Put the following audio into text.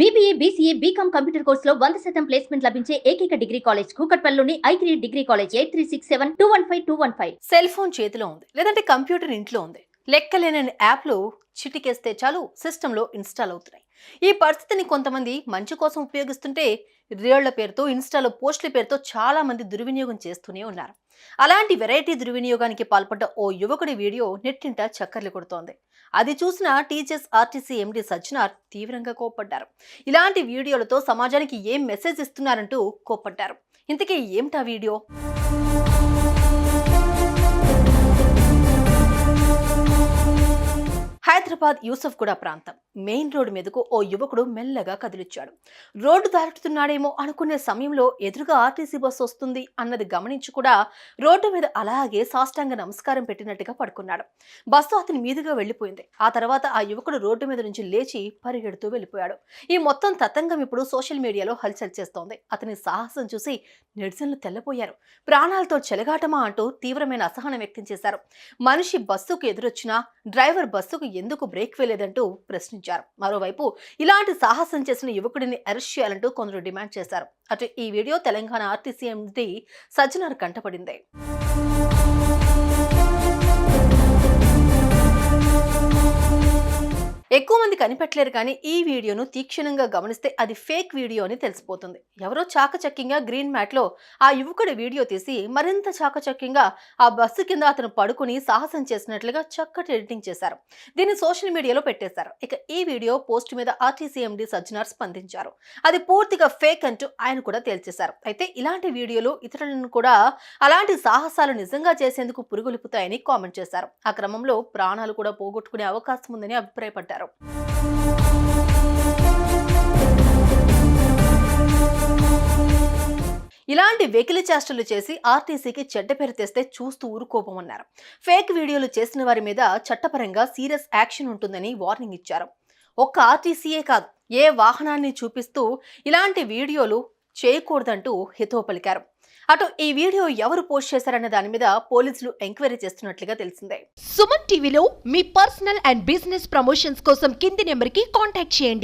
BBA BCA BCom computer కోర్సులో వంద శాతం ప్లేస్మెంట్ లభించే ఏకైక degree college కూకట్పల్లిలోని I three degree college eight three six seven two one five two one five cell phone చేతిలో ఉంది లేదంటే కంప్యూటర్ ఇంట్లో ఉంది. లెక్కలేనని యాప్లు చిటికేస్తే చాలు సిస్టంలో ఇన్స్టాల్ అవుతున్నాయి. ఈ పరిస్థితిని కొంతమంది మంచి కోసం ఉపయోగిస్తుంటే రియళ్ళ పేరుతో ఇన్స్టాలో పోస్టుల పేరుతో చాలా మంది దుర్వినియోగం చేస్తూనే ఉన్నారు. అలాంటి వెరైటీ దుర్వినియోగానికి పాల్పడ్డ ఓ యువకుడి వీడియో నెట్టింట చక్కర్లు కొడుతోంది. అది చూసిన టీచర్స్ ఆర్టీసీ ఎండి సజ్జనార్ తీవ్రంగా కోప్పడ్డారు. ఇలాంటి వీడియోలతో సమాజానికి ఏం మెసేజ్ ఇస్తున్నారంటూ కోప్పడ్డారు. ఇంతకీ ఏమిటా వీడియో? హైదరాబాద్ యూసఫ్గూడ ప్రాంతం. మెయిన్ రోడ్డు మీదకు ఓ యువకుడు మెల్లగా కదిలిచ్చాడు. రోడ్డు దాటుతున్నాడేమో అనుకునే సమయంలో ఎదురుగా ఆర్టీసీ బస్సు వస్తుంది అన్నది గమనించి కూడా రోడ్డు మీద అలాగే సాష్టాంగ నమస్కారం పెట్టినట్టుగా పడుకున్నాడు. బస్సు అతని మీదుగా వెళ్ళిపోయింది. ఆ తర్వాత ఆ యువకుడు రోడ్డు మీద నుంచి లేచి పరిగెడుతూ వెళ్ళిపోయాడు. ఈ మొత్తం తతంగం ఇప్పుడు సోషల్ మీడియాలో హల్చల్ చేస్తోంది. అతని సాహసం చూసి నెటిజన్లు తెల్లపోయారు ప్రాణాలతో చెలగాటమా అంటూ తీవ్రమైన అసహనం వ్యక్తం చేశారు. మనిషి బస్సుకు ఎదురొచ్చినా డ్రైవర్ బస్సుకు ఎందుకు బ్రేక్ వేయలేదంటూ ప్రశ్నించారు. మరోవైపు ఇలాంటి సాహసం చేసిన యువకుడిని అరెస్ట్ చేయాలంటూ కొందరు డిమాండ్ చేశారు. అటు ఈ video Telangana RTC MD Sajjanar కంటపడింది. ఎక్కువ మంది కనిపెట్టలేరు కానీ ఈ వీడియోను తీక్షణంగా గమనిస్తే అది ఫేక్ వీడియో అని తెలిసిపోతుంది. ఎవరో చాకచక్యంగా గ్రీన్ మ్యాట్లో ఆ యువకుడి వీడియో తీసి మరింత చాకచక్యంగా ఆ బస్సు కింద అతను పడుకుని సాహసం చేసినట్లుగా చక్కటి ఎడిటింగ్ చేశారు. దీన్ని సోషల్ మీడియాలో పెట్టేశారు. ఇక ఈ వీడియో పోస్ట్ మీద ఆర్టీసీ ఎండి సజ్జనార్ స్పందించారు. అది పూర్తిగా ఫేక్ అంటూ ఆయన కూడా తేల్చేశారు. అయితే ఇలాంటి వీడియోలు ఇతరులను కూడా అలాంటి సాహసాలు నిజంగా చేసేందుకు పురుగులిపుతాయని కామెంట్ చేశారు. ఆ క్రమంలో ప్రాణాలు కూడా పోగొట్టుకునే అవకాశం ఉందని అభిప్రాయపడ్డారు. ఇలాంటి వెకిలి చేష్టలు చేసి ఆర్టీసీకి చెడ్డ పేరు తెస్తే చూస్తూ ఊరుకోపమన్నారు. ఫేక్ వీడియోలు చేసిన వారి మీద చట్టపరంగా సీరియస్ యాక్షన్ ఉంటుందని వార్నింగ్ ఇచ్చారు. ఒక్క ఆర్టీసీయే కాదు ఏ వాహనాన్ని చూపిస్తూ ఇలాంటి వీడియోలు చేయకూడదంటూ హితవు పలికారు. అటు ఈ వీడియో ఎవరు పోస్ట్ చేశారన్న దాని మీద పోలీసులు ఎంక్వైరీ చేస్తున్నట్లుగా తెలిసిందే. సుమన్ టీవీలో మీ పర్సనల్ అండ్ బిజినెస్ ప్రమోషన్స్ కోసం కింది నెంబర్కి కాంటాక్ట్ చేయండి.